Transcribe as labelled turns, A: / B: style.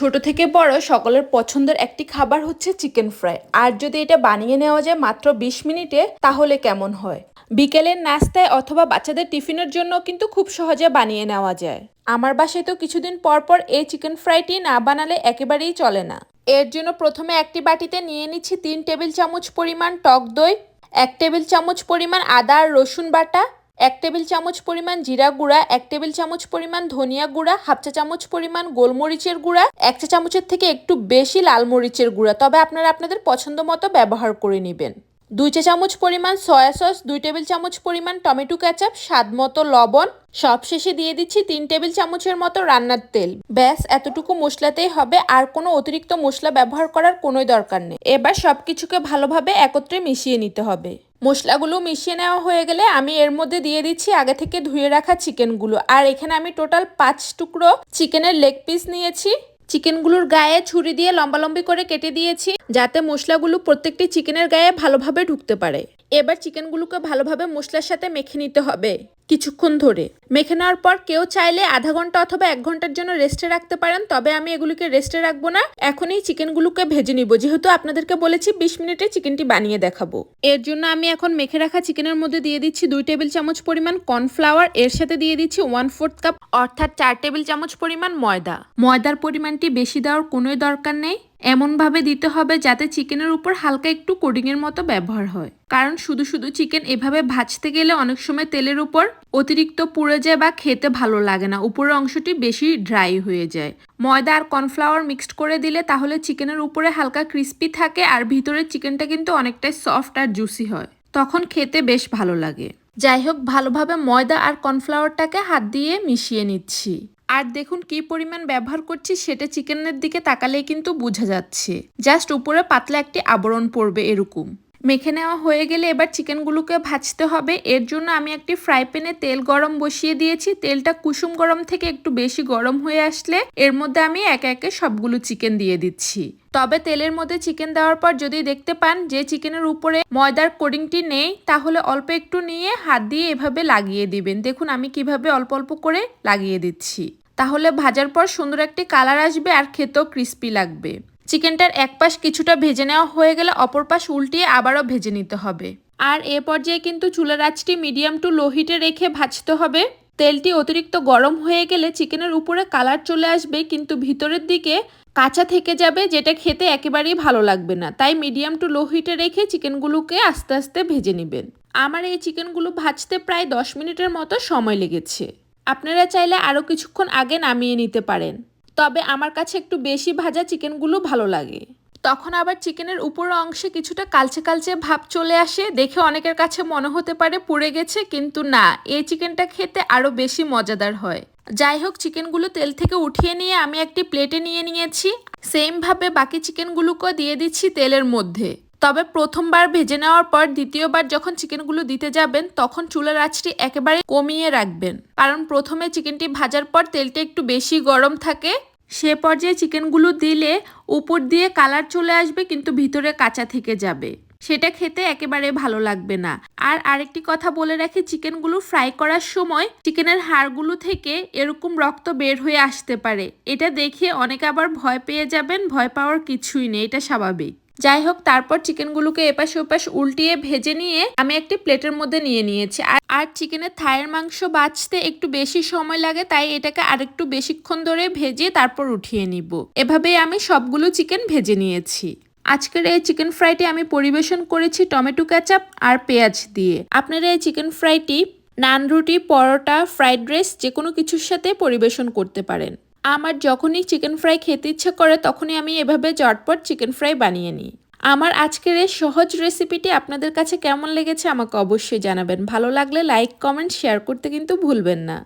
A: ছোট থেকে বড় সকলের পছন্দের একটি খাবার হচ্ছে চিকেন ফ্রাই। আর যদি এটা বানিয়ে নেওয়া যায় মাত্র বিশ মিনিটে, তাহলে কেমন হয়? বিকেলের নাস্তায় অথবা বাচ্চাদের টিফিনের জন্য কিন্তু খুব সহজে বানিয়ে নেওয়া যায়। আমার বাসায় তো কিছুদিন পর পর এই চিকেন ফ্রাইটি না বানালে একেবারেই চলে না। এর জন্য প্রথমে একটি বাটিতে নিয়ে নিচ্ছি তিন টেবিল চামচ পরিমাণ টক দই, এক টেবিল চামচ পরিমাণ আদা আর রসুন বাটা এক টেবিল চামচ পরিমাণ জিরা গুঁড়া, এক টেবিল চামচ পরিমাণ ধনিয়া গুঁড়া, হাফ চা চামচ পরিমাণ গোলমরিচের গুঁড়া, এক চা চামচের থেকে একটু বেশি লাল মরিচের গুঁড়া। তবে আপনারা আপনাদের পছন্দ মতো ব্যবহার করে নেবেন। দুই চা চামচ পরিমাণ সয়া সস, দুই টেবিল চামচ পরিমাণ টমেটো ক্যাচাপ স্বাদ মতো লবণ। সবশেষে দিয়ে দিচ্ছি তিন টেবিল চামচের মতো রান্নার তেল। ব্যাস, এতটুকু মশলাতেই হবে। আর কোনো অতিরিক্ত মশলা ব্যবহার করার কোনোই দরকার নেই। এবার সবকিছুকে ভালোভাবে একত্রে মিশিয়ে নিতে হবে। মশলাগুলো মিশিয়ে নেওয়া হয়ে গেলে আমি এর মধ্যে দিয়ে দিচ্ছি আগে থেকে ধুয়ে রাখা চিকেনগুলো। আর এখানে আমি টোটাল পাঁচ টুকরো চিকেনের লেগ পিস নিয়েছি। চিকেনগুলোর গায়ে ছুরি দিয়ে লম্বালম্বি করে কেটে দিয়েছি, যাতে মশলাগুলো প্রত্যেকটি চিকেনের গায়ে ভালোভাবে ঢুকতে পারে। এবার চিকেনগুলোকে ভালোভাবে মশলার সাথে মেখে নিতে হবে। কিছুক্ষণ ধরে। মেখে নেওয়ার পর কেউ চাইলে আধা ঘণ্টা অথবা এক ঘণ্টার জন্য রেস্টে রাখতে পারেন, তবে আমি এগুলিকে রেস্টে রাখব না। এখনই চিকেনগুলোকে ভেজে নিব। যেহেতু আপনাদেরকে বলেছি বিশ মিনিটে চিকেনটি বানিয়ে দেখাবো। এর জন্য আমি এখন মেখে রাখা চিকেনের মধ্যে দিয়ে দিচ্ছি দুই টেবিল চামচ পরিমাণ কর্নফ্লাওয়ার এর সাথে দিয়ে দিচ্ছি ওয়ান ফোর্থ কাপ অর্থাৎ চার টেবিল চামচ পরিমাণ ময়দা। ময়দার পরিমাণটি বেশি দেওয়ার কোনোই দরকার নেই। এমনভাবে দিতে হবে যাতে চিকেনের উপর হালকা একটু কোডিংয়ের মতো ব্যবহার হয়। কারণ শুধু শুধু চিকেন এভাবে ভাজতে গেলে অনেক সময় তেলের উপর অতিরিক্ত পুড়ে যায় বা খেতে ভালো লাগে না। উপরের অংশটি বেশি ড্রাই হয়ে যায়। ময়দা আর কর্নফ্লাওয়ার মিক্সড করে দিলে তাহলে চিকেনের উপরে হালকা ক্রিস্পি থাকে আর ভিতরের চিকেনটা কিন্তু অনেকটাই সফট আর জুসি হয়। তখন খেতে বেশ ভালো লাগে। যাই হোক, ভালোভাবে ময়দা আর কর্নফ্লাওয়ারটাকে হাত দিয়ে মিশিয়ে নিচ্ছি। আর দেখুন কি পরিমাণ ব্যবহার করছি, সেটা চিকেনের দিকে তাকালেই কিন্তু বোঝা যাচ্ছে। জাস্ট উপরে পাতলা একটি আবরণ পড়বে এরকম। মেখে নেওয়া হয়ে গেলে এবার চিকেনগুলোকে ভাজতে হবে। এর জন্য আমি একটি ফ্রাই প্যানে তেল গরম বসিয়ে দিয়েছি। তেলটা কুসুম গরম থেকে একটু বেশি গরম হয়ে আসলে এর মধ্যে আমি একে একে সবগুলো চিকেন দিয়ে দিচ্ছি। তবে তেলের মধ্যে চিকেন দেওয়ার পর যদি দেখতে পান যে চিকেনের উপরে ময়দার কোডিংটি নেই, তাহলে অল্প একটু নিয়ে হাত দিয়ে এভাবে লাগিয়ে দিবেন। দেখুন আমি কীভাবে অল্প অল্প করে লাগিয়ে দিচ্ছি। তাহলে ভাজার পর সুন্দর একটি কালার আসবে আর খেতেও ক্রিস্পি লাগবে। চিকেনটার এক পাশ কিছুটা ভেজে নেওয়া হয়ে গেলে অপর পাশ উল্টিয়ে আবারও ভেজে নিতে হবে। আর এ পর্যায়ে কিন্তু চুলার আঁচটি মিডিয়াম টু লো হিটে রেখে ভাজতে হবে। তেলটি অতিরিক্ত গরম হয়ে গেলে চিকেনের উপরে কালার চলে আসবে, কিন্তু ভিতরের দিকে কাঁচা থেকে যাবে, যেটা খেতে একেবারেই ভালো লাগবে না। তাই মিডিয়াম টু লো হিটে রেখে চিকেনগুলোকে আস্তে আস্তে ভেজে নেবেন। আমার এই চিকেনগুলো ভাজতে প্রায় দশ মিনিটের মতো সময় লেগেছে। আপনারা চাইলে আরও কিছুক্ষণ আগে নামিয়ে নিতে পারেন। তবে আমার কাছে একটু বেশি ভাজা চিকেনগুলো ভালো লাগে। তখন আবার চিকেনের উপরের অংশে কিছুটা কালচে কালচে ভাব চলে আসে। দেখে অনেকের কাছে মনে হতে পারে পুড়ে গেছে, কিন্তু না এই চিকেনটা খেতে আরও বেশি মজাদার হয়। যাই হোক, চিকেনগুলো তেল থেকে উঠিয়ে নিয়ে আমি একটি প্লেটে নিয়ে নিয়েছি। সেমভাবে বাকি চিকেনগুলোকেও দিয়ে দিচ্ছি তেলের মধ্যে। তবে প্রথমবার ভেজে নেওয়ার পর দ্বিতীয়বার যখন চিকেনগুলো দিতে যাবেন, তখন চুলার আঁচটি একেবারে কমিয়ে রাখবেন। কারণ প্রথমে চিকেনটি ভাজার পর তেলটা একটু বেশি গরম থাকে। সে পর্যায়ে চিকেনগুলো দিলে উপর দিয়ে কালার চলে আসবে, কিন্তু ভিতরে কাঁচা থেকে যাবে। সেটা খেতে একেবারে ভালো লাগবে না। আর আরেকটি কথা বলে রাখি, চিকেনগুলো ফ্রাই করার সময় চিকেনের হাড়গুলো থেকে এরকম রক্ত বের হয়ে আসতে পারে। এটা দেখে অনেকে আবার ভয় পেয়ে যাবেন, ভয় পাওয়ার কিছুই নেই, এটা স্বাভাবিক। যাই হোক তারপর চিকেনগুলোকে এপাশ ওপাশ উল্টিয়ে ভেজে নিয়ে আমি একটি প্লেটের মধ্যে নিয়ে নিয়েছি। আর চিকেনের থায়ের মাংস বাঁচতে একটু বেশি সময় লাগে, তাই এটাকে আরেকটু বেশিক্ষণ ধরে ভেজে তারপর উঠিয়ে নিব। এভাবেই আমি সবগুলো চিকেন ভেজে নিয়েছি। আজকের এই চিকেন ফ্রাইটি আমি পরিবেশন করেছি টমেটো ক্যাচাপ আর পেঁয়াজ দিয়ে। আপনারা এই চিকেন ফ্রাইটি, নান রুটি, পরোটা, ফ্রাইড রাইস যে কোনো কিছুর সাথে পরিবেশন করতে পারেন। আমার যখনই চিকেন ফ্রাই খেতে ইচ্ছে করে, তখনই আমি এভাবে চটপট চিকেন ফ্রাই বানিয়ে নিই। আমার আজকের এই সহজ রেসিপিটি আপনাদের কাছে কেমন লেগেছে আমাকে অবশ্যই জানাবেন। ভালো লাগলে লাইক কমেন্ট শেয়ার করতে কিন্তু ভুলবেন না।